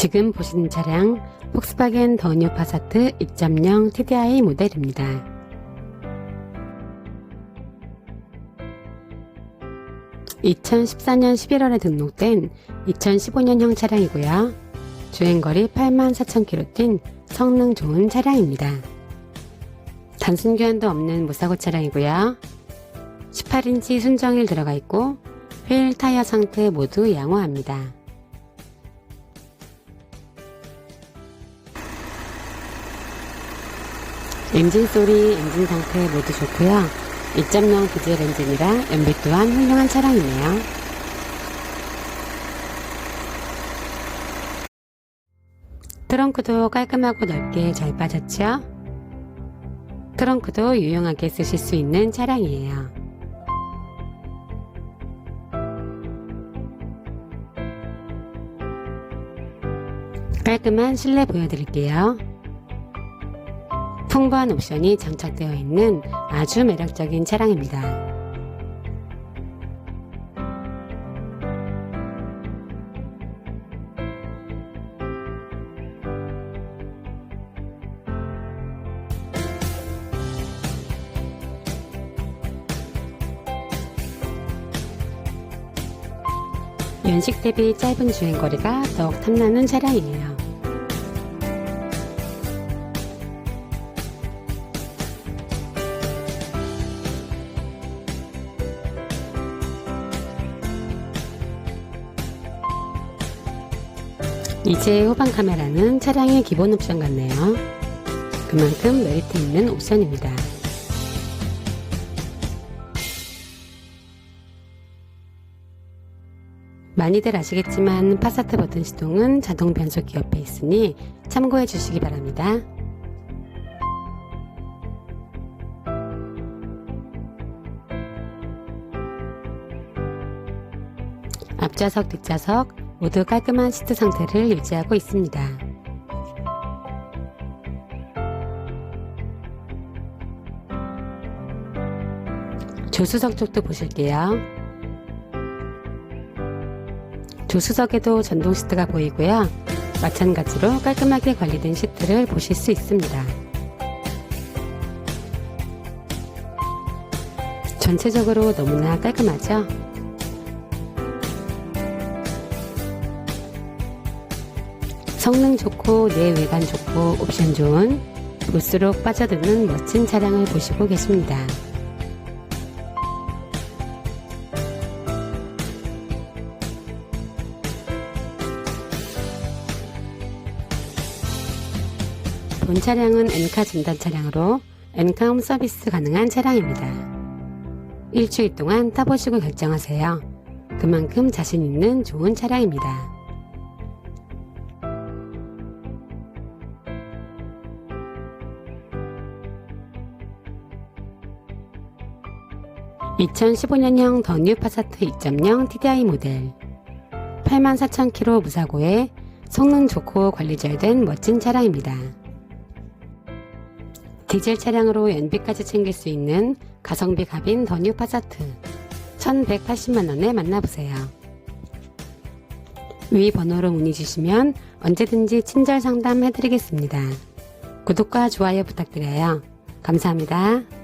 지금 보시는 차량 폭스바겐 더뉴 파사트 2.0 TDI 모델입니다. 2014년 11월에 등록된 2015년형 차량이고요. 주행거리 84,000km 뛴 성능 좋은 차량입니다. 단순 교환도 없는 무사고 차량이고요. 18인치 순정일 들어가 있고 휠 타이어 상태 모두 양호합니다. 엔진 소리, 엔진 상태 모두 좋고요. 2.0 디젤 엔진이라 연비 또한 훌륭한 차량이네요. 트렁크도 깔끔하고 넓게 잘 빠졌죠? 트렁크도 유용하게 쓰실 수 있는 차량이에요. 깔끔한 실내 보여드릴게요. 풍부한 옵션이 장착되어 있는 아주 매력적인 차량입니다. 연식 대비 짧은 주행거리가 더욱 탐나는 차량이에요. 이제 후방 카메라는 차량의 기본 옵션 같네요. 그만큼 메리트 있는 옵션입니다. 많이들 아시겠지만 파사트 버튼 시동은 자동 변속기 옆에 있으니 참고해 주시기 바랍니다. 앞좌석, 뒷좌석 모두 깔끔한 시트 상태를 유지하고 있습니다. 조수석 쪽도 보실게요. 조수석에도 전동 시트가 보이고요. 마찬가지로 깔끔하게 관리된 시트를 보실 수 있습니다. 전체적으로 너무나 깔끔하죠? 성능 좋고 내 외관 좋고 옵션 좋은 볼수록 빠져드는 멋진 차량을 보시고 계십니다. 본 차량은 엔카 진단 차량으로 엔카 홈 서비스 가능한 차량입니다. 일주일 동안 타보시고 결정하세요. 그만큼 자신 있는 좋은 차량입니다. 2015년형 더뉴 파사트 2.0 TDI 모델 84,000km 무사고에 성능 좋고 관리 잘 된 멋진 차량입니다. 디젤 차량으로 연비까지 챙길 수 있는 가성비 갑인 더뉴 파사트 1180만원에 만나보세요. 위 번호로 문의 주시면 언제든지 친절 상담 해드리겠습니다. 구독과 좋아요 부탁드려요. 감사합니다.